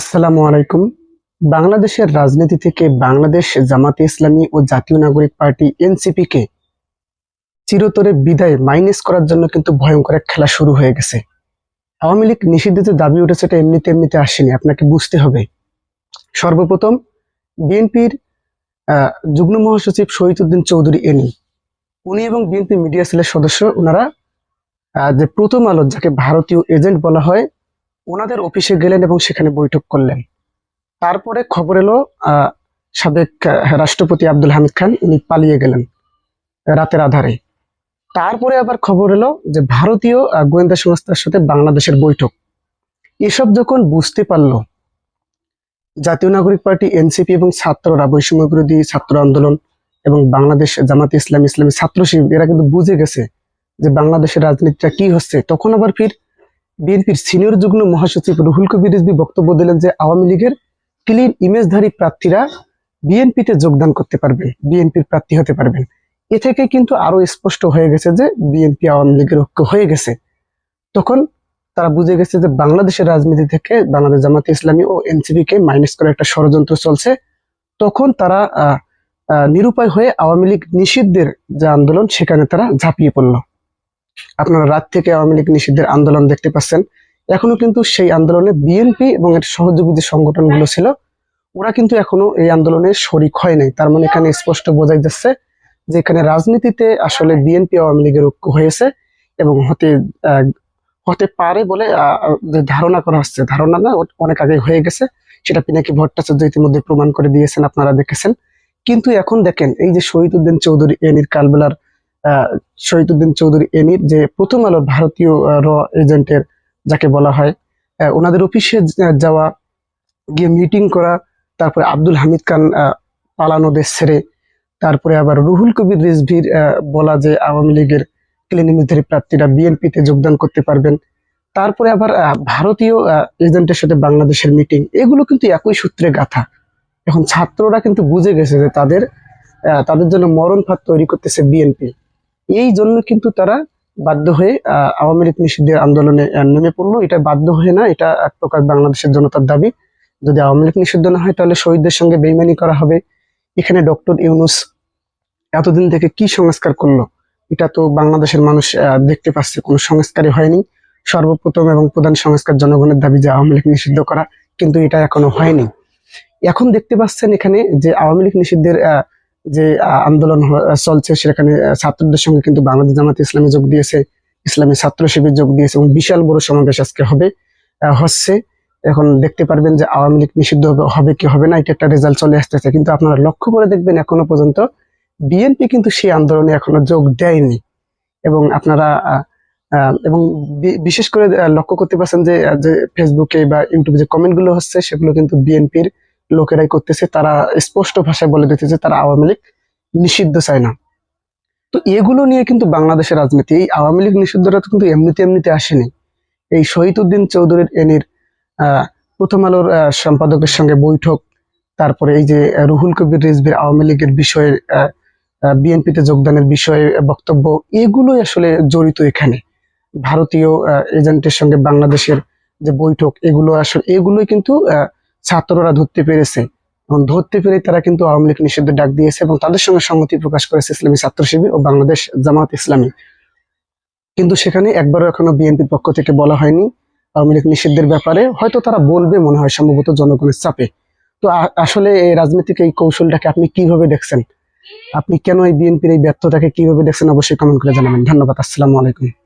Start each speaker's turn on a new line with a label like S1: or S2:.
S1: আসসালামু আলাইকুম বাংলাদেশের রাজনীতি থেকে বাংলাদেশ জামাতে ইসলামী ও জাতীয় নাগরিক পার্টি এনসিপিকে চিরতরে বিদায় মাইনাস করার জন্য কিন্তু ভয়ঙ্কর এক খেলা শুরু হয়ে গেছে আওয়ামী লীগ নিষিদ্ধিত দাবি উঠেছে এটা এমনিতে এমনিতে আসেনি আপনাকে বুঝতে হবে সর্বপ্রথম বিএনপির যুগ্ম মহাসচিব উদ্দিন চৌধুরী এনি উনি এবং বিএনপি মিডিয়া সেলের সদস্য ওনারা যে প্রথম আলো যাকে ভারতীয় এজেন্ট বলা হয় ওনাদের অফিসে গেলেন এবং সেখানে বৈঠক করলেন তারপরে খবর এলো সাবেক রাষ্ট্রপতি আব্দুল হামিদ খান উনি পালিয়ে গেলেন রাতের আধারে তারপরে আবার খবর এলো যে ভারতীয় গোয়েন্দা সংস্থার সাথে বাংলাদেশের বৈঠক এসব যখন বুঝতে পারল জাতীয় নাগরিক পার্টি এনসিপি এবং ছাত্ররা বৈষম্য বিরোধী ছাত্র আন্দোলন এবং বাংলাদেশ জামাত ইসলাম ইসলামী ছাত্র শিবির এরা কিন্তু বুঝে গেছে যে বাংলাদেশের রাজনীতিটা কি হচ্ছে তখন আবার ফির বিএনপির সিনিয়র যুগ্ম মহাসচিব রুহুল কবির রিজবি বক্তব্য দিলেন যে আওয়ামী লীগের ক্লিন ইমেজধারী প্রার্থীরা বিএনপিতে যোগদান করতে পারবে বিএনপির প্রার্থী হতে পারবেন এ থেকে কিন্তু আরো স্পষ্ট হয়ে গেছে যে বিএনপি আওয়ামী লীগের ঐক্য হয়ে গেছে তখন তারা বুঝে গেছে যে বাংলাদেশের রাজনীতি থেকে বাংলাদেশ জামাতে ইসলামী ও কে মাইনাস করে একটা ষড়যন্ত্র চলছে তখন তারা নিরুপায় হয়ে আওয়ামী লীগ নিষিদ্ধের যে আন্দোলন সেখানে তারা ঝাঁপিয়ে পড়লো আপনারা রাত থেকে আওয়ামী লীগ নিষিদ্ধের আন্দোলন দেখতে পাচ্ছেন এখনো কিন্তু সেই আন্দোলনে বিএনপি এবং এর সহযোগী যে সংগঠনগুলো ছিল ওরা কিন্তু এখনো এই আন্দোলনে শরিক হয় নাই তার মানে এখানে স্পষ্ট বোঝাই যাচ্ছে যে এখানে রাজনীতিতে আসলে বিএনপি আওয়ামী লীগের ঐক্য হয়েছে এবং হতে হতে পারে বলে ধারণা করা হচ্ছে ধারণা না অনেক আগে হয়ে গেছে সেটা পিনাকি ভট্টাচার্য ইতিমধ্যে প্রমাণ করে দিয়েছেন আপনারা দেখেছেন কিন্তু এখন দেখেন এই যে শহীদ উদ্দিন চৌধুরী এনির কালবেলার শহীদুদ্দিন চৌধুরী এনির যে প্রথম আলোর ভারতীয় র এজেন্টের যাকে বলা হয় ওনাদের অফিসে যাওয়া গিয়ে মিটিং করা তারপরে আব্দুল হামিদ খান পালানো দেশ ছেড়ে তারপরে আবার রুহুল কবির রিজভির বলা যে আওয়ামী লীগের ক্লিনিমিধারী প্রার্থীরা বিএনপিতে যোগদান করতে পারবেন তারপরে আবার ভারতীয় এজেন্টের সাথে বাংলাদেশের মিটিং এগুলো কিন্তু একই সূত্রে গাথা এখন ছাত্ররা কিন্তু বুঝে গেছে যে তাদের তাদের জন্য মরণ ফাঁদ তৈরি করতেছে বিএনপি এই জন্য কিন্তু তারা বাধ্য হয়ে আওয়ামী লীগ নিষিদ্ধের আন্দোলনে নেমে পড়লো এটা বাধ্য হয়ে না এটা এক প্রকার বাংলাদেশের জনতার দাবি যদি আওয়ামী লীগ নিষিদ্ধ না হয় তাহলে শহীদদের সঙ্গে বেইমানি করা হবে এখানে ডক্টর ইউনুস এতদিন থেকে কি সংস্কার করলো এটা তো বাংলাদেশের মানুষ দেখতে পাচ্ছে কোনো সংস্কারই হয়নি সর্বপ্রথম এবং প্রধান সংস্কার জনগণের দাবি যে আওয়ামী লীগ নিষিদ্ধ করা কিন্তু এটা এখনো হয়নি এখন দেখতে পাচ্ছেন এখানে যে আওয়ামী লীগ নিষিদ্ধের যে আন্দোলন চলছে সেখানে ছাত্রদের সঙ্গে কিন্তু বাংলাদেশ জামাত ইসলামে যোগ দিয়েছে ইসলামী ছাত্র শিবির যোগ দিয়েছে এবং বিশাল বড় সমাবেশ আজকে হবে হচ্ছে এখন দেখতে পারবেন যে আওয়ামী লীগ নিষিদ্ধ হবে কি হবে না এটা একটা রেজাল্ট চলে আসতেছে কিন্তু আপনারা লক্ষ্য করে দেখবেন এখনো পর্যন্ত বিএনপি কিন্তু সেই আন্দোলনে এখনো যোগ দেয়নি এবং আপনারা এবং বিশেষ করে লক্ষ্য করতে পারছেন যে ফেসবুকে বা ইউটিউবে যে কমেন্টগুলো হচ্ছে সেগুলো কিন্তু বিএনপির লোকেরাই করতেছে তারা স্পষ্ট ভাষায় বলে দিতে যে তারা আওয়ামী লীগ নিষিদ্ধ চায় না তো এগুলো নিয়ে কিন্তু বাংলাদেশের রাজনীতি এই আওয়ামী লীগ নিষিদ্ধটা কিন্তু এমনিতে এমনিতে আসেনি এই উদ্দিন চৌধুরীর এনির প্রথম আলোর সম্পাদকের সঙ্গে বৈঠক তারপরে এই যে রুহুল কবির রিজবির আওয়ামী লীগের বিষয়ে বিএনপিতে যোগদানের বিষয়ে বক্তব্য এগুলোই আসলে জড়িত এখানে ভারতীয় এজেন্টের সঙ্গে বাংলাদেশের যে বৈঠক এগুলো আসলে এগুলোই কিন্তু আহ ছাত্ররা ধরতে পেরেছে এবং ধরতে পেরে তারা কিন্তু আওয়ামী লীগ নিষিদ্ধ ডাক দিয়েছে এবং তাদের সঙ্গে সম্মতি প্রকাশ করেছে ইসলামী ছাত্র শিবির ও বাংলাদেশ জামাত ইসলামী কিন্তু সেখানে একবারও এখনো বিএনপির পক্ষ থেকে বলা হয়নি আওয়ামী লীগ নিষিদ্ধের ব্যাপারে হয়তো তারা বলবে মনে হয় সম্ভবত জনগণের চাপে তো আসলে এই রাজনীতিক এই কৌশলটাকে আপনি কিভাবে দেখছেন আপনি কেন এই বিএনপির এই ব্যর্থতাকে কিভাবে দেখছেন অবশ্যই কমেন্ট করে জানাবেন ধন্যবাদ আসসালামু আলাইকুম